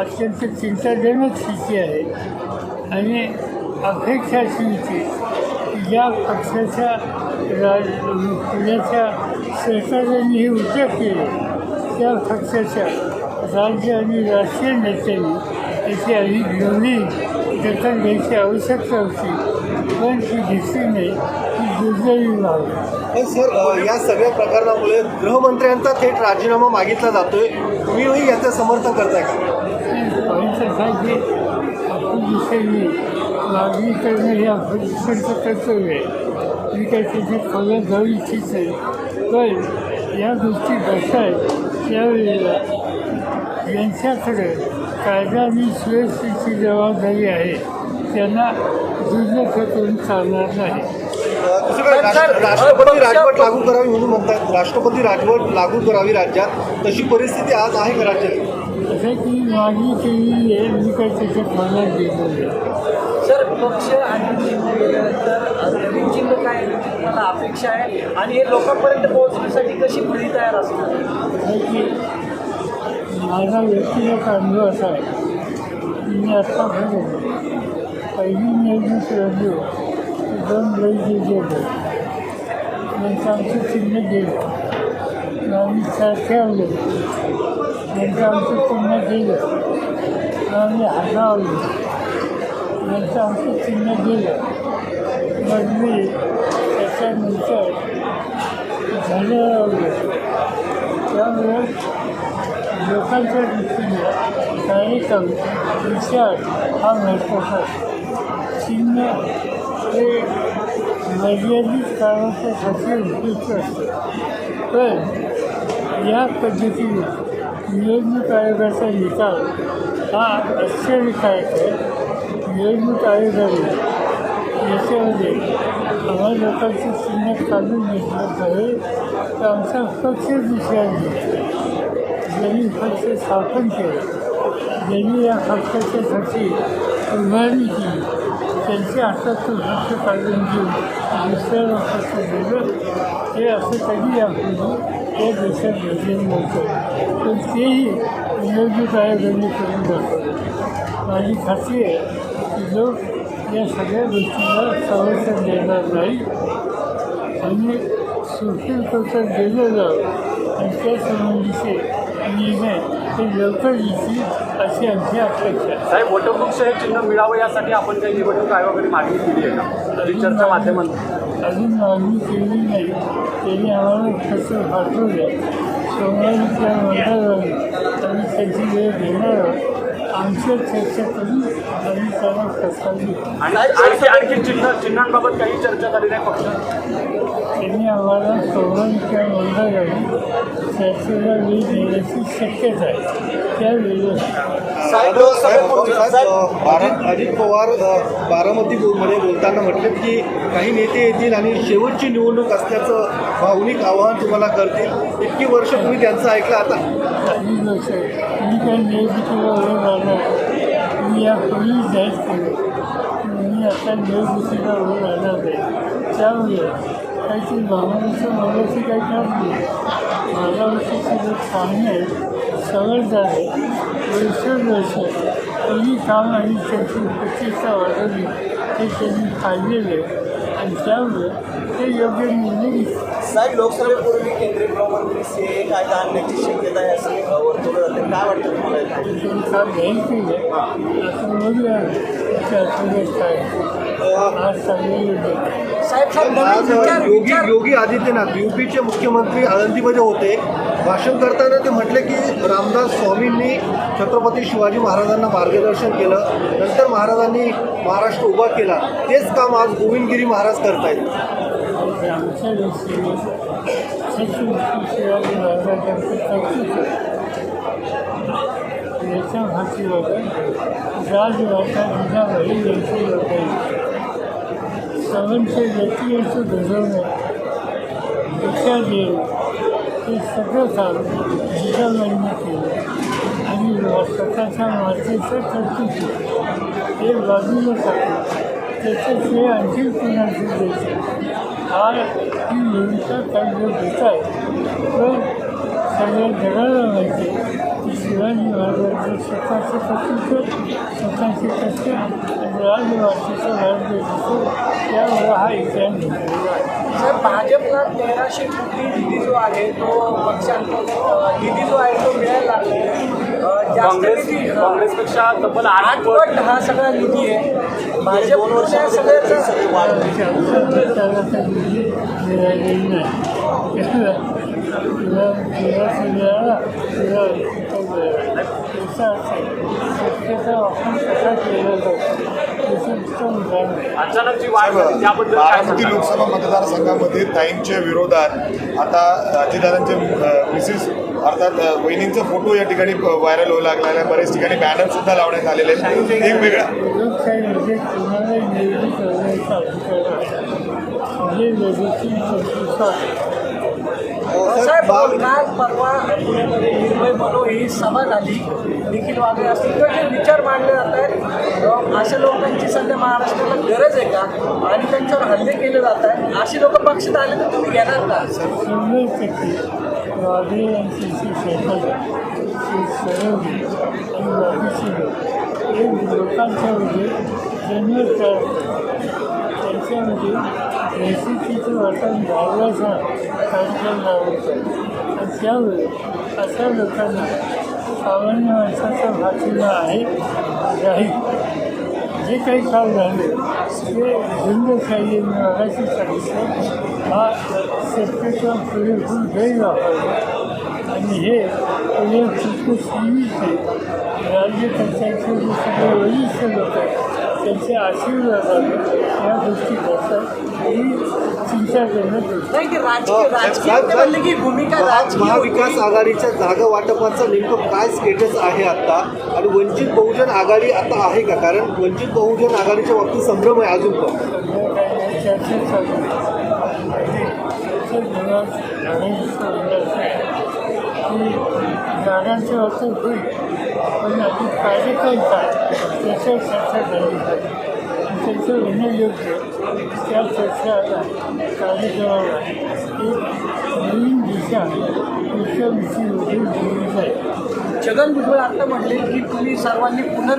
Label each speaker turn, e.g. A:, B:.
A: अत्यंत चिंताजनक स्थिती आहे. आणि अपेक्षा अशी होती की ज्या पक्षाच्या राज पुण्याच्या सरकारने हे उद्योग केले. त्या पक्षाच्या राज्य आणि राष्ट्रीय नेत्यांनी त्याची अधिक गंभीर दखल घ्यायची आवश्यकता होती. पण ती घेतली नाही ती दुर्दैवी बाब
B: पण सर या सगळ्या प्रकरणामुळे गृहमंत्र्यांचा थेट राजीनामा मागितला जातोय. तुम्हीही याचं समर्थन करताय का?
A: पॉईंटसाठी अपोजिशनने मागणी करणं हे अपोजिशनचं कर्तव्य आहे. मी काही त्याच्यात खोल्यात जाऊ इच्छित नाही. पण या गोष्टी घडतायत त्यावेळेला यांच्याकडे कायदा आणि सुरक्षेची जबाबदारी आहे. त्यांना दुर्लक्ष करून चालणार नाही.
B: राष्ट्रपती राजवट लागू करावी म्हणून म्हणतात. राष्ट्रपती राजवट लागू करावी राज्यात. तशी परिस्थिती आज आहे का राज्यात?
A: असं की मागणी केलेली आहे मी काही त्याच्यात खोल्यात गेलो. नाही
C: सर पक्ष आणि चिन्ह गेल्यानंतर नवीन चिन्ह काय मला अपेक्षा आहे? आणि हे लोकांपर्यंत पोहोचण्यासाठी कशी पिढी तयार असणार?
A: आहे की माझा व्यक्तिगत अनुभव असा आहे. की मी आत्तापर्यंत पहिली निवडणूक लढलो तर दोन लई गेले नंतर आमचं चिन्ह गेलं मग आम्ही सारखे आलो नंतर आमचं चिन्ह गेलं मग आम्ही हसावलो नंतर आमचं चिन्ह गेलं मग हे मर्यादित काळासाठी उपयुक्त असते पण या पद्धतीने निवडणूक आयोगाचा निकाल हा आश्चर्यकारक आहे निवडणूक आयोगाने याच्यामध्ये आम्हा लोकांची चिन्ह काढून घेतलं पाहिजे तर आमचा पक्ष दुसऱ्या ज्यांनी पक्ष स्थापन केलं ज्यांनी या पक्षाच्यासाठी उभारणी केली त्यांची हातातून पक्ष काढून घेऊन दुसऱ्याला पक्ष दिलं हे असं कधी यापूर्वी या देशात घडलेलं नव्हतं पण तेही निवडणूक आयोगाने करून दाखवलं माझी खात्री आहे की लोक या सगळ्या गोष्टीला संरक्षण देणार नाही. आणि सुप्रीम कोर्टात गेलं जावं आणि त्या संबंधीचे निर्णय हे लवकर येतील अशी आमची अपेक्षा आहे.
D: साहेब वटवृक्ष हे चिन्ह मिळावं यासाठी आपण काही निवडणूक आयोगाकडे मागणी केली आहे का? रिचर्चच्या माध्यमातून.
A: अजून मागणी केली नाही. त्यांनी आम्हाला कसं पाठवलं. सोमवारी त्या मंडळाने आम्ही त्याची वेळ घेणार आहोत.
D: आणि आणखी आणखी चिन्ह चिन्हांबाबत काही चर्चा झाली नाही फक्त?
A: त्यांनी आम्हाला सोमवारीच्या मंडळाने चर्चेला वेळ देण्याची शक्यता आहे.
B: अजित अजित पवार अ, बारामती बो- मध्ये बोलताना म्हटले की काही नेते येतील आणि शेवटची निवडणूक असल्याचं भावनिक आवाहन तुम्हाला करतील. इतकी वर्ष तुम्ही त्यांचं ऐकलं. आता
A: काही लोक मी काही निवडणुकीला ओळख राहणार मी यापूर्वी जाहीर केलं मी आता निवडणुकीला ओळख राहणार नाही त्यामुळे काहीतरी भावनेचं मनाची काही काम नाही. माझ्या वर्षाचे लोक चांगले आहेत समजदार वर्ष त्यांनी काम आणि त्यांची प्रतिष्ठा वाढवली हे त्यांनी पाहिलेलं आणि त्यामुळे ते योग्य निर्णय घेतले
E: साहेब लोकसभेपूर्वी केंद्रीय गृहमंत्री सीए कायदा आणण्याची शक्यता आहे असं वर्तवलं जाते काय वाटतं तुम्हाला
A: काम जाहीर केलं बघूया त्या आठवड्यात काय आज चांगले
E: साहेब
B: आज योगी योगी आदित्यनाथ युपीचे मुख्यमंत्री आळंदीमध्ये होते. भाषण करताना ते म्हटले की रामदास स्वामींनी छत्रपती शिवाजी महाराजांना मार्गदर्शन केलं नंतर महाराजांनी महाराष्ट्र उभा केला. तेच काम आज गोविंदगिरी महाराज करतायत.
A: सर्वांचे व्यक्तिगत घडवणं दीक्षा देणं हे सगळं काम जिजाबाईंनी केलं. आणि स्वतःच्या मातेचं कौतुक केलं हे बाजूला टाकलं. त्याचं श्रेय आणखी कुणाचं द्यायचं? हा ही भूमिका काही लोक घेत आहेत पण शिवाजी महाराजांचे स्वतःचे पतीचं स्वतःचे कष्ट राजवासीचं राजदेशाचं त्यामुळं हा
C: भाजपला तेराशे कोटी निधी जो आहे तो पक्षांतर्गत अं, निधी जो आहे तो मिळायला लागलेला अं, अं,
D: तब्बल आठ पट
C: हा सगळा निधी आहे. भाजपच्या सगळ्याचा
A: मिळालेली आहे.
D: अचानक जी वाढ झाली त्याबद्दल काय
F: बारामती
D: सांगता?
F: लोकसभा मतदारसंघामध्ये ताईंच्या विरोधात आता अजितदादांचे मिसेस अर्थात वहिनींचा फोटो या ठिकाणी व्हायरल होऊ लागलेला आहे बरेच ठिकाणी बॅनर सुद्धा लावण्यात आलेले आहेत. एक वेगळा
A: आहे म्हणजे हो,
C: साहेब काल परवा पुण्यामध्ये निर्भय बनो ही सभा झाली. निखिल वागळे असतील किंवा जे विचार मांडले जात आहेत अशा लोकांची सध्या महाराष्ट्राला गरज आहे का? आणि त्यांच्यावर हल्ले केले जात आहेत. अशी लोक पक्षात आले तर तुम्ही घेणार का?
A: शंभर टक्के वाघे यांची जी रेसिपीचं वाटण घालवायचा कार्यक्रम लावायचा आणि त्यावेळी अशा लोकांना सामान्य माणसाचा भाचीला आहे राहील जे काही काम झाले ते हिंदुशाही मराठी सांगितलं हा शक्यतो पुरेपूर गैरवापर आणि हे पुणे खूप सीमित राज्यकर्त्यांचे जे सगळे वरिष्ठ लोक आहेत. त्यांचे आशीर्वादाने या गोष्टी घडतात ही चिंता करणं गरजेचं
C: नाही की राजकीय राजकीय
B: साहेब,
C: म्हणले की भूमिका
B: महा-
C: राजकीय
B: महाविकास. आघाडीच्या जागा वाटपाचं नेमकं काय स्टेटस आहे आता? आणि वंचित बहुजन आघाडी आता आहे का? कारण वंचित बहुजन आघाडीच्या बाबतीत संभ्रम आहे अजून पण.
A: की जागांचे वाटप होईल पण आपण कार्यक्रम काय त्याच्यावर चर्चा झाली पाहिजे. त्याचं येणं योग्य. त्या चर्चाला कार्यक्रमाला एक नवीन दिशा विश्वविषयी दिशेमध्ये दिली जाईल.
C: छगन भुजबळ आता म्हटले की तुम्ही सर्वांनी पुनर्